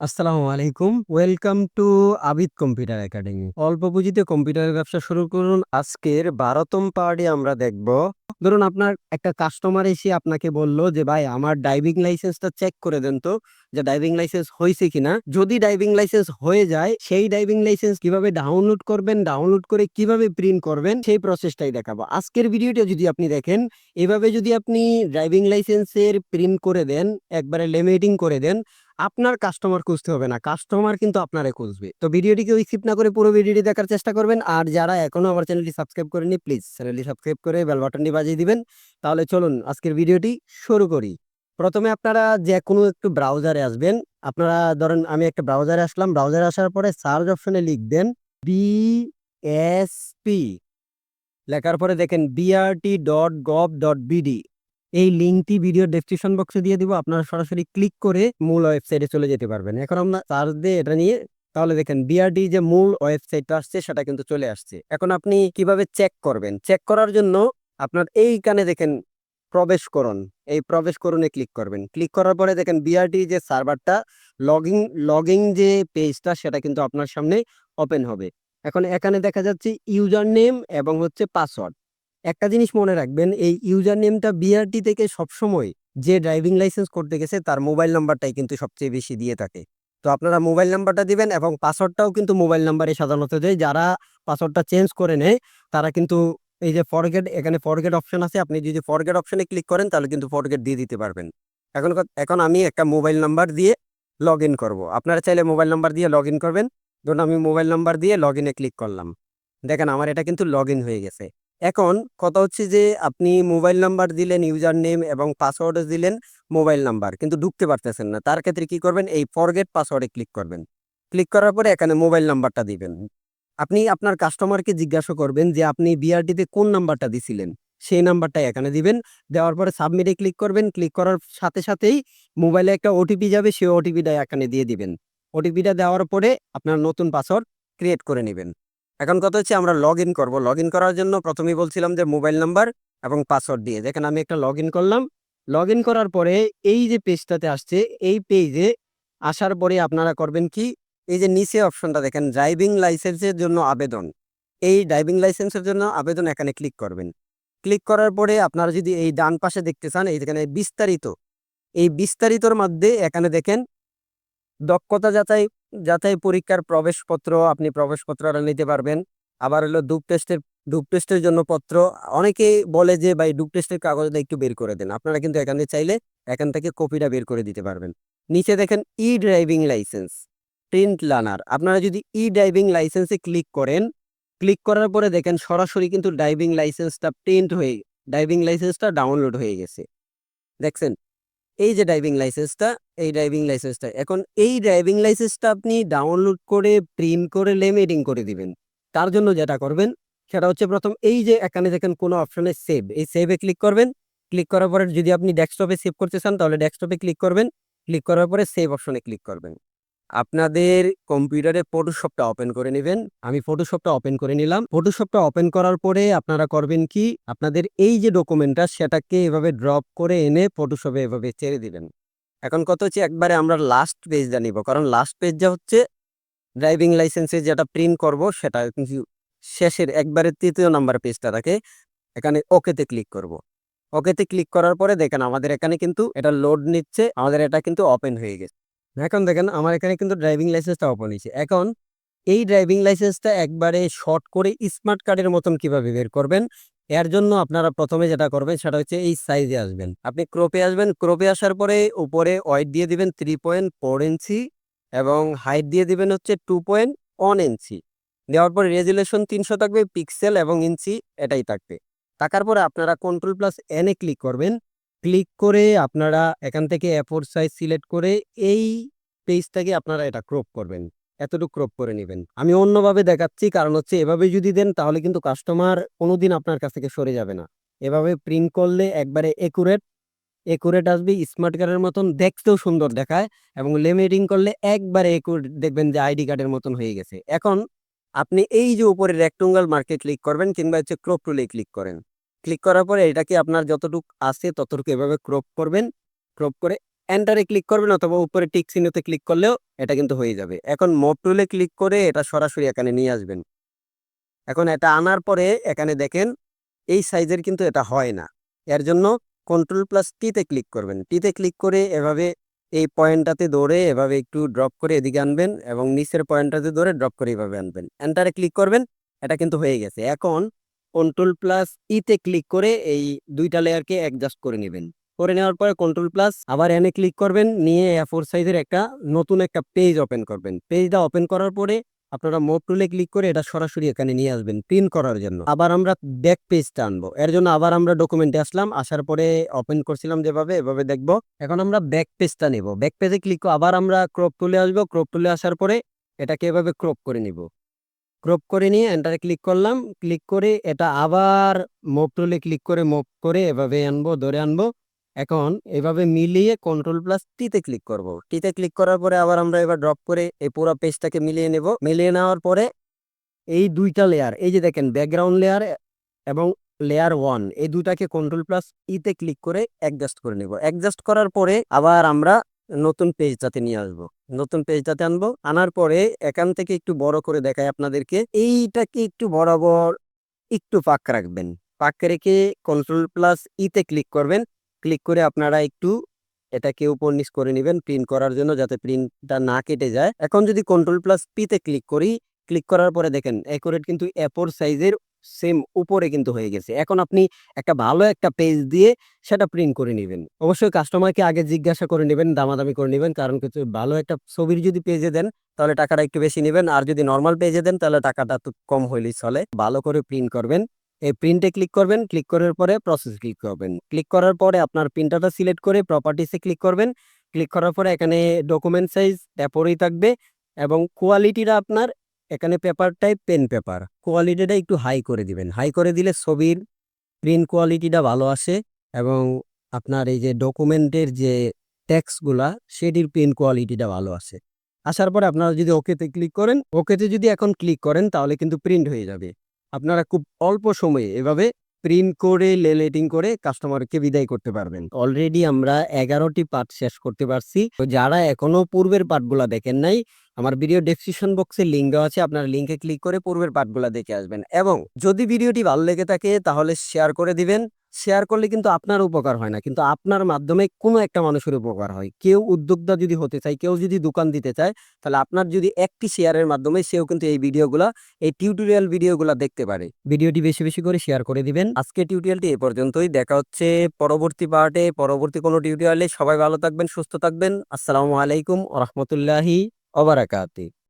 আসসালামু আলাইকুম। Welcome to Abid computer academy. অল্প পুঁজিতে কম্পিউটারের ব্যবসা শুরু করুন। আজকের বারোতম পার্টি আমরা দেখব। ধরুন আপনার একটা কাস্টমার এসে আপনাকে বলল যে, ভাই, আমার ড্রাইভিং লাইসেন্সটা চেক করে দেন তো, যে ড্রাইভিং লাইসেন্স হয়েছে কিনা। যদি ড্রাইভিং লাইসেন্স হয়ে যায়, সেই ড্রাইভিং লাইসেন্স কীভাবে ডাউনলোড করবেন, ডাউনলোড করে কীভাবে প্রিন্ট করবেন, সেই প্রসেসটাই দেখাবো। আজকের ভিডিওটা যদি আপনি দেখেন, এভাবে যদি আপনি ড্রাইভিং লাইসেন্সের প্রিন্ট করে দেন, একবারে লেমিটিং করে দেন আপনার কাস্টমার খুঁজতে হবে না। কাস্টমার কিন্তু আপনারে খুঁজবে। তো ভিডিওটিকে স্কিপ না করে পুরো ভিডিওটি দেখার চেষ্টা করবেন। আর যারা এখনও আমার চ্যানেলটি সাবস্ক্রাইব করেনি প্লিজ চ্যানেলটি সাবস্ক্রাইব করে বেল বাটনটি বাজিয়ে দিবেন। তাহলে চলুন আজকের ভিডিওটি শুরু করি। প্রথমে আপনারা যে কোনো একটু ব্রাউজারে আসবেন। আপনারা ধরেন আমি একটা ব্রাউজারে আসলাম। ব্রাউজারে আসার পরে সার্চ অপশনে লিখবেন বি এস পি লেখার পরে দেখেন BRT dot gov dot BD এই লিঙ্কটি ভিডিও ডেসক্রিপশন বক্সে দিয়ে দিব। আপনারা সরাসরি ক্লিক করে মূল ওয়েবসাইটে চলে যেতে পারবেন। এখন আমরা সার্চ দিয়ে এটা নিয়ে, তাহলে দেখেন বিআরডি যে মূল ওয়েবসাইটটা আসছে, সেটা কিন্তু চলে আসছে। এখন আপনি কীভাবে চেক করবেন? চেক করার জন্য আপনার এইখানে দেখেন প্রবেশ করুন এই প্রবেশ করুনে ক্লিক করবেন। ক্লিক করার পরে দেখেন বিআরডি যে সার্ভারটা লগইন লগইন যে পেজটা সেটা কিন্তু আপনার সামনে ওপেন হবে। এখন এখানে দেখা যাচ্ছে ইউজার নেম এবং হচ্ছে পাসওয়ার্ড একটা জিনিস মনে রাখবেন, এই ইউজার নেমটা বিআরটি থেকে সবসময় যে ড্রাইভিং লাইসেন্স করতে গেছে তার মোবাইল নাম্বারটাই কিন্তু সবচেয়ে বেশি দিয়ে থাকে। তো আপনারা মোবাইল নাম্বারটা দিবেন এবং পাসওয়ার্ডটাও কিন্তু মোবাইল নাম্বারে সাধারণত দেয়। যারা পাসওয়ার্ডটা চেঞ্জ করে নেয়, তারা কিন্তু এই যে ফরগেট এখানে ফরগেট অপশন আছে। আপনি যদি ফরগেট অপশনে ক্লিক করেন, তাহলে কিন্তু ফরগেট দিয়ে দিতে পারবেন। এখন এখন আমি একটা মোবাইল নাম্বার দিয়ে লগ ইন করব। আপনারা চাইলে মোবাইল নাম্বার দিয়ে লগ ইন করবেন। ধরুন আমি মোবাইল নাম্বার দিয়ে লগ ইনে ক্লিক করলাম। দেখেন, আমার এটা কিন্তু লগ ইন হয়ে গেছে। এখন কথা হচ্ছে যে, আপনি মোবাইল নাম্বার দিলেন ইউজার নেম এবং পাসওয়ার্ড দিলেন মোবাইল নাম্বার, কিন্তু ঢুকতে পারতেছেন না। তার ক্ষেত্রে কি করবেন? এই ফরগেট পাসওয়ার্ডে ক্লিক করবেন। ক্লিক করার পরে এখানে মোবাইল নাম্বারটা দিবেন। আপনি আপনার কাস্টমারকে জিজ্ঞাসা করবেন যে, আপনি বিআরটিতে কোন নাম্বারটা দিছিলেন? সেই নাম্বারটাই এখানে দিবেন। দেওয়ার পরে সাবমিটে ক্লিক করবেন। ক্লিক করার সাথে সাথেই মোবাইলে একটা ওটিপি যাবে, সেই ওটিপিটা এখানে দিয়ে দিবেন। ওটিপিটা দেওয়ার পরে আপনার নতুন পাসওয়ার্ড ক্রিয়েট করে নেবেন। এখন কথা হচ্ছে আমরা লগ ইন করব। লগ ইন করার জন্য প্রথমেই বলছিলাম যে মোবাইল নাম্বার এবং পাসওয়ার্ড দিয়ে। দেখেন আমি একটা লগ ইন করলাম। লগ ইন করার পরে এই যে পেজটাতে আসছে, এই পেজে আসার পরে আপনারা করবেন কি? এই যে নিচে অপশনটা দেখেন ড্রাইভিং লাইসেন্সের জন্য আবেদন। এই ড্রাইভিং লাইসেন্সের জন্য আবেদন এখানে ক্লিক করবেন। ক্লিক করার পরে আপনারা যদি এই ডান পাশে দেখতে চান এইখানে বিস্তারিত। এই বিস্তারিতর মধ্যে এখানে দেখেন দক্ষতা যাচাই যাচাই পরীক্ষার প্রবেশপত্র আপনি প্রবেশপত্র নিতে পারবেন। আবার হলো ডুপ টেস্টের ডুপ টেস্টের জন্য পত্র। অনেকেই বলে যে, ভাই ডুপ টেস্টের কাগজটা একটু বের করে দেন। আপনারা কিন্তু এখানে চাইলে এখান থেকে কপিটা বের করে দিতে পারবেন। নিচে দেখেন E driving licence print learner আপনারা যদি ই ড্রাইভিং লাইসেন্সে ক্লিক করেন ক্লিক করার পরে দেখেন সরাসরি কিন্তু ড্রাইভিং লাইসেন্সটা প্রিন্ট হয়ে ড্রাইভিং লাইসেন্সটা ডাউনলোড হয়ে গেছে। দেখছেন? এই যে ড্রাইভিং লাইসেন্সটা এই ড্রাইভিং লাইসেন্সটা এখন এই ড্রাইভিং লাইসেন্সটা আপনি ডাউনলোড করে প্রিন্ট করে লেমিটিং করে দিবেন। তার জন্য যেটা করবেন, সেটা হচ্ছে প্রথম এই যে এখানে দেখেন কোনো অপশনে সেভ এই সেভে ক্লিক করবেন। ক্লিক করার পরে যদি আপনি ডেস্কটপে সেভ করতে চান, তাহলে ডেস্কটপে ক্লিক করবেন। ক্লিক করার পরে সেভ অপশনে ক্লিক করবেন। আপনাদের কম্পিউটারে ফটোশপটা ওপেন করে নেবেন। আমি ফটোশপটা ওপেন করে নিলাম। ফটোশপটা ওপেন করার পরে আপনারা করবেন কি? আপনাদের এই যে ডকুমেন্টটা সেটাকে এভাবে ড্রপ করে এনে ফটোশপে এভাবে ছেড়ে দিবেন। এখন কত হচ্ছে একবারে আমরা লাস্ট পেজটা নিব। কারণ লাস্ট পেজটা হচ্ছে ড্রাইভিং লাইসেন্সে যেটা প্রিন্ট করব, সেটা শেষের একবারে তৃতীয় নাম্বার পেজটা থাকে। এখানে ওকেতে ক্লিক করব। ওকেতে ক্লিক করার পরে দেখেন আমাদের এখানে কিন্তু এটা লোড নিচ্ছে, আমাদের এটা কিন্তু ওপেন হয়ে গেছে। এখন দেখেন আমার এখানে কিন্তু ড্রাইভিং লাইসেন্সটা ওপেন হয়েছে। এখন এই ড্রাইভিং লাইসেন্সটা একবারে শর্ট করে স্মার্ট কার্ডের মতন কীভাবে বের করবেন? এর জন্য আপনারা প্রথমে যেটা করবেন সেটা হচ্ছে এই সাইজে আসবেন। আপনি ক্রোপে আসবেন ক্রোপে আসার পরে উপরে ওয়াইট দিয়ে দিবেন থ্রি পয়েন্ট ফোর ইঞ্চি এবং হাইট দিয়ে দিবেন হচ্ছে টু পয়েন্ট ওয়ান ইঞ্চি দেওয়ার পরে রেজুলেশন তিনশো থাকবে পিক্সেল এবং ইঞ্চি এটাই থাকবে। থাকার পরে আপনারা কন্ট্রোল প্লাস এনে ক্লিক করবেন। ক্লিক করে আপনারা এখান থেকে এফোর সাইজ সিলেক্ট করে এই পেজটাকে আপনারা এটা ক্রপ করবেন। এতটুকু ক্রপ করে নেবেন। আমি অন্যভাবে দেখাচ্ছি, কারণ হচ্ছে এভাবে যদি দেন, তাহলে কিন্তু কাস্টমার কোনোদিন আপনার কাছ থেকে সরে যাবে না। এভাবে প্রিন্ট করলে একবারে একুরেট একুরেট আসবে স্মার্ট কার্ডের মতন, দেখতেও সুন্দর দেখায় এবং লেমিটিং করলে একবারে একুরেট দেখবেন যে আইডি কার্ডের মতন হয়ে গেছে। এখন আপনি এই যে উপরে রেক্টুঙ্গাল মার্কে ক্লিক করবেন কিংবা হচ্ছে ক্রপ টুলে ক্লিক করেন। ক্লিক করার পরে এটাকে আপনার যতটুকু আছে ততটুকু এভাবে ক্রপ করবেন ক্রপ করে এন্টারে ক্লিক করবেন অথবা উপরে টিক চিহ্নতে ক্লিক করলেও এটা কিন্তু হয়ে যাবে। এখন মপ টুলে ক্লিক করে এটা সরাসরি এখানে নিয়ে আসবেন। এখন এটা আনার পরে এখানে দেখেন এই সাইজের কিন্তু এটা হয় না। এর জন্য কন্ট্রোল প্লাস টিতে ক্লিক করবেন। টিতে ক্লিক করে এভাবে এই পয়েন্টটাতে দৌড়ে এভাবে একটু ড্রপ করে এদিকে আনবেন এবং নিচের পয়েন্টটাতে দৌড়ে ড্রপ করে এভাবে আনবেন। এন্টারে ক্লিক করবেন, এটা কিন্তু হয়ে গেছে। এখন কন্ট্রোল প্লাস ইতে ক্লিক করে এই দুইটা লেয়ারকে অ্যাডজাস্ট করে নেবেন। করে নেওয়ার পরে কন্ট্রোল প্লাস আবার এনে ক্লিক করবেন, নিয়ে এ ফোর সাইজের একটা নতুন একটা পেজ ওপেন করবেন। পেজটা ওপেন করার পরে আপনারা মোড টুলে ক্লিক করে এটা সরাসরি এখানে নিয়ে আসবেন প্রিন্ট করার জন্য। আবার আমরা ব্যাক পেজটা আনব। এর জন্য আবার আমরা ডকুমেন্টে আসলাম, আসার পরে ওপেন করছিলাম যেভাবে, এভাবে দেখব। এখন আমরা ব্যাক পেজটা নেব। ব্যাক পেজে ক্লিক আবার আমরা ক্রপ তুলে আসব। ক্রপ তুলে আসার পরে এটাকে এভাবে ক্রপ করে নিব। ক্রপ করে নিয়ে এন্টারে ক্লিক করলাম। ক্লিক করে এটা আবার মোভ টুলে ক্লিক করে মুভ করে এভাবে আনব, ধরে আনব। এখন এভাবে মিলিয়ে কন্ট্রোল প্লাস টিতে ক্লিক করব। টিতে ক্লিক করার পরে আবার আমরা এবার ড্রপ করে এই পুরো পেজটাকে মিলিয়ে নেব। মিলিয়ে নেওয়ার পরে এই দুইটা লেয়ার এই যে দেখেন ব্যাকগ্রাউন্ড লেয়ার এবং লেয়ার ওয়ান এই দুটাকে কন্ট্রোল প্লাস ইতে ক্লিক করে অ্যাডজাস্ট করে নেব। অ্যাডজাস্ট করার পরে আবার আমরা নতুন পেজটাতে নিয়ে আসব। নতুন পেজটাতে আনব। আনার পরে এখান থেকে একটু বড় করে দেখায় আপনাদেরকে। এইটাকে একটু বরাবর একটু পাক রাখবেন। ফাঁক রেখে কন্ট্রোল প্লাস ইতে ক্লিক করবেন। ক্লিক করে আপনারা একটু এটাকে উপর নিচ করে নেবেন প্রিন্ট করার জন্য যাতে প্রিন্টটা না কেটে যায়। এখন যদি কন্ট্রোল প্লাস পিতে ক্লিক করি ক্লিক করার পরে দেখেন অ্যাকুরেট কিন্তু এপোর সাইজের সেম উপরে কিন্তু হয়ে গেছে। এখন আপনি একটা ভালো একটা পেজ দিয়ে সেটা প্রিন্ট করে নেবেন। অবশ্যই কাস্টমারকে আগে জিজ্ঞাসা করে নেবেন, দামাদামি করে নেবেন, কারণ কিছু ভালো একটা ছবির যদি পেজে দেন, তাহলে টাকাটা একটু বেশি নেবেন। আর যদি নর্মাল পেজে দেন, তাহলে টাকাটা তো কম হইলেই চলে। ভালো করে প্রিন্ট করবেন। এই প্রিন্টে ক্লিক করবেন। ক্লিক করার পরে প্রসেস ক্লিক করবেন। ক্লিক করার পরে আপনার প্রিন্টারটা সিলেক্ট করে প্রপার্টিসে ক্লিক করবেন। ক্লিক করার পরে এখানে ডকুমেন্ট সাইজ ট্যাপরই থাকবে এবং কোয়ালিটিটা আপনার এখানে পেপারটাই পেন পেপার কোয়ালিটিটা একটু হাই করে দিবেন। হাই করে দিলে ছবির প্রিন্ট কোয়ালিটিটা ভালো আসে এবং আপনার এই যে ডকুমেন্টের যে ট্যাক্সগুলা সেটির প্রিন্ট কোয়ালিটিটা ভালো আসে। আসার পরে আপনারা যদি ওকেতে ক্লিক করেন ওকেতে যদি এখন ক্লিক করেন, তাহলে কিন্তু প্রিন্ট হয়ে যাবে। আপনারা খুব অল্প সময়ে এভাবে প্রিন্ট করে লেলেটিং করে কাস্টমারকে বিদায় করতে পারবেন। অলরেডি আমরা এগারোটি পার্ট শেষ করতে পারছি। তো যারা এখনও পূর্বের পার্টগুলা দেখেন নাই, আমার ভিডিও ডেসক্রিপশন বক্সে লিঙ্ক দেওয়া আছে, আপনার লিঙ্কে ক্লিক করে পূর্বের পার্টগুলা দেখে আসবেন। এবং যদি ভিডিওটি ভালো লেগে থাকে, তাহলে শেয়ার করে দিবেন। শেয়ার করলে কিন্তু আপনার উপকার হয় না। কিন্তু আপনার মাধ্যমে কোনো একটা মানুষের উপকার হয়। কেউ উদ্যোক্তা যদি হতে চায়, কেউ যদি দোকান দিতে চায়, তাহলে আপনার যদি একটি শেয়ারের মাধ্যমে সেও কিন্তু এই ভিডিওগুলা, এই টিউটোরিয়াল ভিডিওগুলো দেখতে পারে। ভিডিওটি বেশি বেশি করে শেয়ার করে দিবেন। আজকে টিউটোরিয়ালটি এ পর্যন্তই। দেখা হচ্ছে পরবর্তী পার্টে, পরবর্তী কোনো টিউটোরিয়ালে। সবাই ভালো থাকবেন, সুস্থ থাকবেন। আসসালামু আলাইকুম রহমতুল্লাহি অবরাকাতি